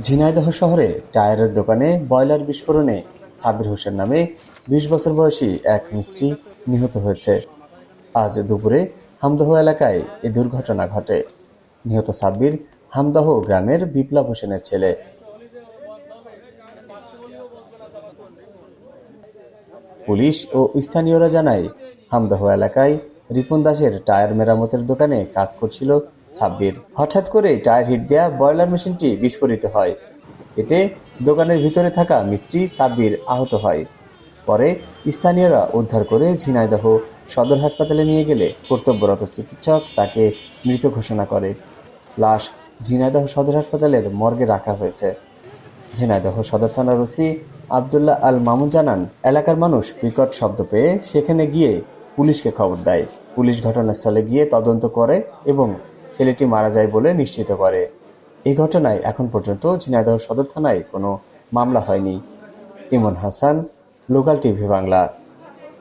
ঝিনাইদহ শহরে টায়ারের দোকানে বয়লার বিস্ফোরণে সাবির হোসেন নামে বিশ বছর বয়সী এক মিস্ত্রি নিহত হয়েছে। আজ দুপুরে হামদহ এলাকায় এ দুর্ঘটনা ঘটে। নিহত সাব্বির হামদহ গ্রামের বিপ্লব হোসেনের ছেলে। পুলিশ ও স্থানীয়রা জানায়, হামদহ এলাকায় রিপন দাসের টায়ার মেরামতের দোকানে কাজ করছিল ছাব্বির। হঠাৎ করে টায়ার হিট দেয়া বয়লার মেশিনটি বিস্ফোরিত হয়। এতে দোকানের ভিতরে থাকা মিস্ত্রি সাব্বির আহত হয়। পরে স্থানীয়রা উদ্ধার করে ঝিনাইদহ সদর হাসপাতালে নিয়ে গেলে কর্তব্যরত চিকিৎসক তাকে মৃত ঘোষণা করে। লাশ ঝিনাইদহ সদর হাসপাতালের মর্গে রাখা হয়েছে। ঝিনাইদহ সদর থানার ওসি আবদুল্লাহ আল মামুন জানান, এলাকার মানুষ বিকট শব্দ পেয়ে সেখানে গিয়ে পুলিশকে খবর দেয়। পুলিশ ঘটনাস্থলে গিয়ে তদন্ত করে এবং ছেলেটি মারা যায় বলে নিশ্চিত করে। এই ঘটনায় এখন পর্যন্ত ঝিনাইদহ সদর থানায় কোনো মামলা হয়নি। Emon Hasan, local TV Bangla.